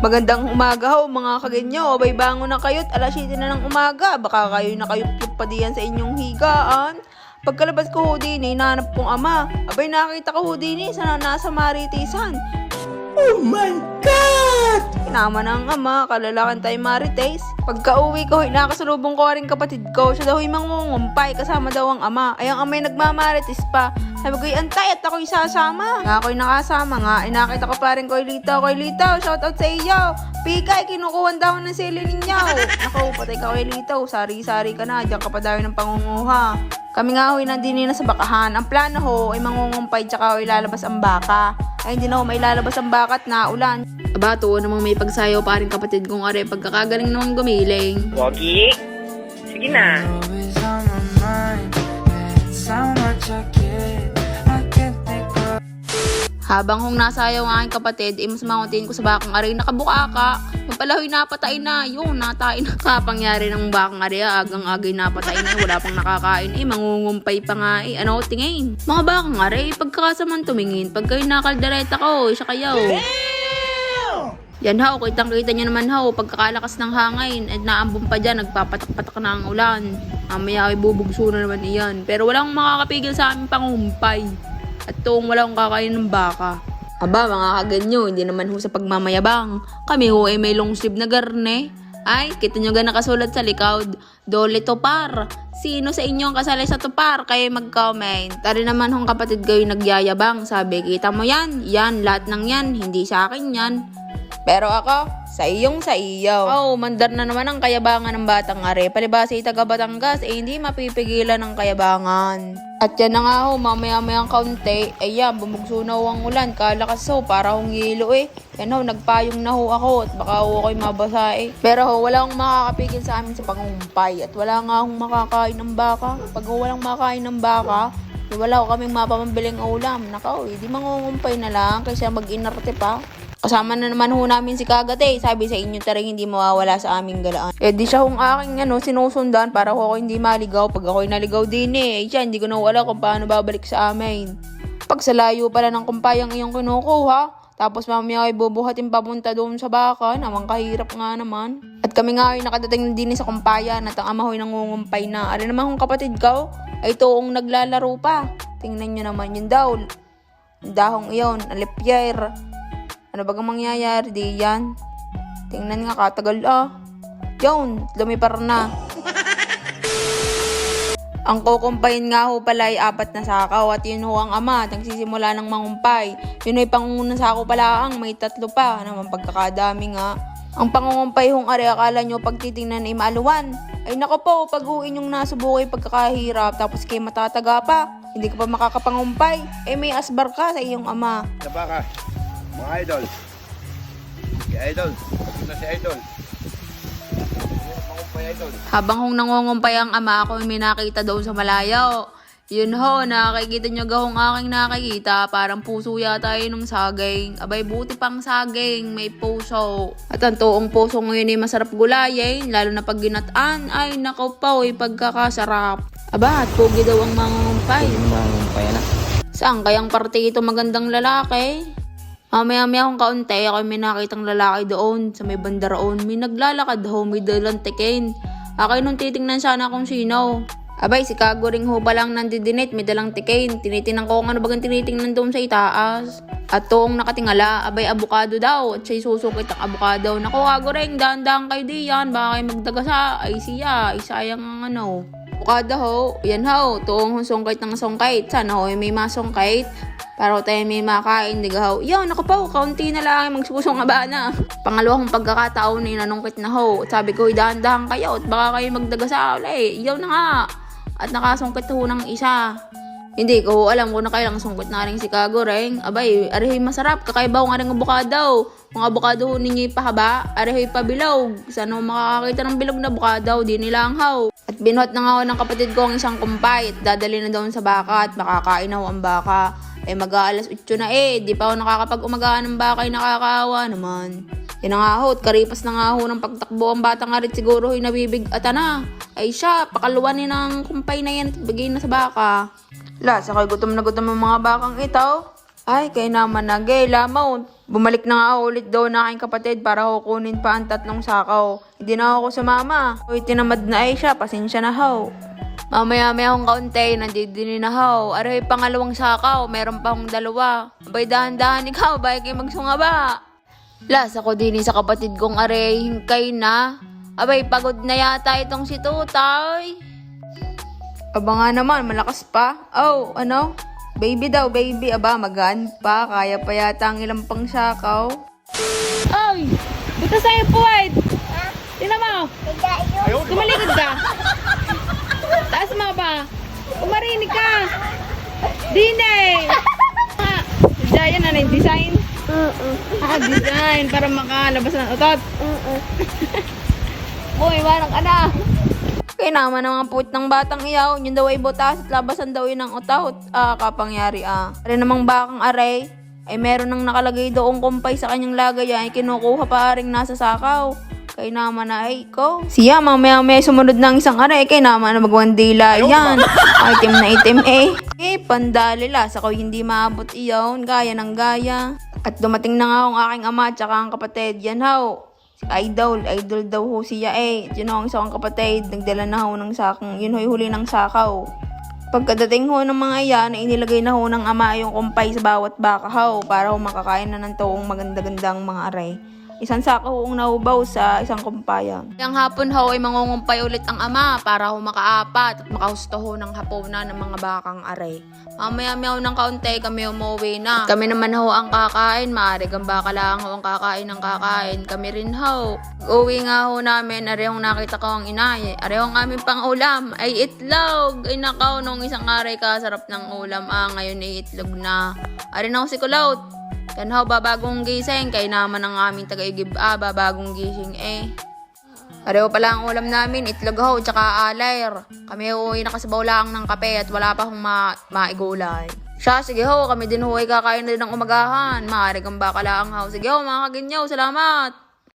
Magandang umaga ho mga kaganyo. Abay bangon na kayo't alas 7 na ng umaga. Baka kayo nakayup-yup pa diyan sa inyong higaan. Pagkalabas ko ho din, eh, nahanap kong ama. Abay nakita ko ho din, eh, sa nasa maritisan. Oh my God! Kinama ng ama, kalalakan tayo marites. Pagka uwi ko, nakasalubong ko rin kapatid ko. Siya daw yung mangungumpay, kasama daw ang ama. Ay ang amay nagmamarites pa. Sabi ko, antay at ako'y sasama. Nga ako'y nakasama nga. Ay nakita ko pa rin ko Lito. Koy Lito, shout out sa iyo. Pikay, kinukuhan daw ng sili ninyo. Naku, patay ka kay Lito. Sari-sari ka na. Diyan ka pa daw ng pangunguha. Kami nga ho'y nandini na sa bakahan. Ang plano ho ay mangungumpay tsaka ho'y lalabas ang baka. Ay hindi na ho may lalabas ang bakat na ulan. Aba, tuwa namang may pagsayaw pa rin kapatid kong are pagkakagaling naman gumiling. Pogi? Sige na. Habang hong nasayaw ang aking kapatid, eh mas mauntiin ko sa bakang aray nakabuka ka. Yung pala ho'y napatay na. Yung natay na. Kapangyari ng bakang aray, ah, agang agay napatay na. Wala pang nakakain. Eh, mangungumpay pa nga eh. Ano, tingin. Mga bakang aray, pagkakasaman tumingin. Pagka yung nakaldereta ko, siya kayo. Yan ho, kitang kita nyo naman ho, pagkakalakas ng hangin at naambon pa dyan, nagpapatak-patak na ang ulan. Mamaya ay bubugso na naman iyan. Pero walang makakapigil sa aming pangumpay. At tuong walang kakain ng baka. Aba, mga kaganyo, hindi naman ho sa pagmamayabang. Kami ho ay may long sleeve na garne. Ay, kita nyo ga nakasulat sa likod. Dole topar. Sino sa inyo ang kasali sa topar? Kayo mag-comment. Tari naman hong kapatid kayo nagyayabang. Sabi, kita mo yan? Yan, lahat ng yan. Hindi sa akin yan. Pero ako, sa iyong sa iyo. Oo, mandar na naman ang kayabangan ng batang are. Palibasa ay taga Batangas, eh hindi mapipigilan ng kayabangan. At yan na nga ho, mamaya-mayang kaunti, ay yan, bumugso na ho ang ulan, kalakas ho, para hong hilo eh. Yan ho, nagpayong na ho ako, at baka ho ako'y mabasa eh. Pero ho, wala akong makakapigil sa amin sa pangumpay, at wala nga akong makakain ng baka. Pag ho, walang makakain ng baka, wala ko kaming mapamabiling ulam. Nakaw, eh, di mangungumpay na lang, kaysa mag-inarte pa. Kasama na naman ho namin si Kagate. Sabi sa inyo taring hindi mawawala sa aming galaan. Eh di siya hong aking ano, sinusundan para ko ako hindi maligaw. Pag ako'y naligaw din eh. Eh siya, hindi ko na wala kung paano babalik sa amin. Pag sa layo pala ng kumpayang iyong kinukuha, tapos mamaya ay bubuhatin papunta doon sa baka, namang kahirap nga naman. At kami nga ay nakadating din sa kumpayan at ang ama ho'y nangungumpay na. Ano naman kung kapatid ko, ay toong naglalaro pa. Tingnan nyo naman yun daw. Dahong iyon, alipyer. Ano bagang mangyayari di yan? Tingnan nga katagal ah. Yun, lumipar na. Ang kukumpayin nga ho pala ay apat na sakaw at yun ho ang ama, nagsisimula ng mangumpay. Yun ay pangungunang sako pala ang may tatlo pa, naman pagkakadami nga. Ang pangungumpay hong ari, akala nyo pag titingnan ay maaluwan. Ay nako po, pag inyong nasubukay pagkakahirap tapos kayo matataga pa, hindi ka pa makakapangumpay. Eh may asbar ka sa iyong ama. Sa baka, mga idol. Si idol. Ito si idol. Habang hong nangungumpay ang ama ako, may nakita doon sa malayo. Yun ho, nakikita nyo gahong aking nakikita. Parang puso yata yun ng saging. Abay, buti pang saging, may puso. At ang toong puso ngayon ay masarap gulayin, lalo na pag ginataan. Ay, nako pa, ay pagkakasarap. Aba, at pugi daw ang mangungumpay. Mangumpay na. Saan kayang parte ito magandang lalaki? Mamaya-maya akong kaunti, ako may nakitang lalaki doon sa may banda roon. May naglalakad ho, may dalang tikin. Ako nung titingnan sana kung sino. Abay, si Kago ring ho pa lang nandidinit, may dalang tikin. Tinitingnan ko kung ano bagang tinitingnan doon sa itaas. At toong nakatingala, abay, abukado daw. At siya'y susukit ang abukado. Naku, Kago ring, dahan-dahan kayo diyan. Baka kayo magdagasa. Ay siya, ay sayang ang ano. Bukada ho, yan ho, tuong sungkait ng sungkait. Sana ho, may masungkait. Para tayo may makain, di ho. Yo, naku po, kaunti na lang, magsusong nga na. Pangalawang pagkakataon na nanungkit na ho. Sabi ko, dahan-dahan kayo, at baka kayo magdagasa ulit. Yo na nga. At nakasungkit ho ng isa. Hindi ko alam kung na kailang sungkit na rin si Kago. Abay, arehoy masarap. Kakaiba ko nga rin abukado. Kung abukado ho ninyo pahaba, arehoy pabilog. Sana makakakita ng bilog na abukado, di nila ang haw. At binuhat na nga ho ng kapatid ko ang isang kumpay at dadali na doon sa baka at makakain na ho ang baka. Eh mag-aalas 8 na eh, di pa ako nakakapag-umagaan ng baka ay nakakaawa naman. Yan nga ho, karipas na nga ho ng pagtakbo ang bata nga rin siguro ho'y nabibig at na. Ay siya, pakaluwanin ng kumpay na yan at bigay na sa baka. La, sakay gutom na gutom ang mga bakang ito. Ay, kay naman na gay, lamaw. Bumalik na nga ako ulit daw na aking kapatid para kukunin pa ang tatlong sakaw. Hindi na ako sa mama. Uy, tinamad na ay siya, pasensya na ho. Mamaya may akong kaunti, nandito din na ho. Aray, pangalawang sakaw, meron pa akong dalawa. Abay, dahan-dahan ikaw, bay kayo magsungaba. Las ako din sa kapatid kong aray, hingkay na. Abay, pagod na yata itong si Tutay. Aba nga naman, malakas pa. Oh, ano? Baby daw, baby. Aba, magaan pa. Kaya pa yata ang ilang pang sakaw. Ay! Buta sa'yo, Puwait! Tingnan mo! Tumalikod ka! Taas mo ba? Umarinig ka! Dine! Ah, Diyan na yung design? Ah, design. Para makalabas ng utot? Uy, marang ka na! Kaya naman ang mga puwit ng batang iyaw, yun daw ay butas at labasan daw yun ng utot. Ah, kapangyari ah. Ari namang bakang aray, ay meron nang nakalagay doong kumpay sa kanyang lagay ay kinukuha pa rin nasa sakaw. Kay naman na ay ko. Siya, mamaya may sumunod ng isang aray, kay naman na magwandila yan. Item na item eh. Eh, pandalila, sa ko hindi maabot iyon, gaya ng gaya. At dumating na nga ang aking ama at ang kapatid, yan ho. Si idol, idol daw ho siya eh. Ho ang isa kong kapatid, nagdala na ho ng sakong, yun ho yung huli ng sakaw. Pagkadating ho ng mga iyan, ay inilagay na ho ng ama yung kumpay sa bawat baka ho para ho makakain na ng toong maganda-gandang mga aray. Isang sako hoong naubaw sa isang kumpayan. Yang hapon ho ay mangungumpay ulit ang ama para ho makaapat at makahusto ho ng hapunan ng mga bakang aray. Mamaya miyaw ng kaunti kami umuwi na. Kami naman ho ang kakain, maaari ang baka lang ho ang kakain ng kakain. Kami rin ho. Uwi nga ho namin, arehong nakita ko ang inay. Arehong aming pang ulam ay itlog. Ay nakaw nung isang aray kasarap ng ulam. Ah, ngayon ay itlog na. Ari na ho si Kulot. Yan ho, babagong gising. Kaya naman ang aming taga-igib, ah, babagong gising eh. Pareho pala ang ulam namin, itlog ho, tsaka alayr. Kami ho ay nakasabaw lang ng kape at wala pa akong ma maigulay. Siya, sige ho, kami din ho ay kakain na din ng umagahan. Maaari kang baka lang ho. Sige ho, mga kaginyaw, salamat!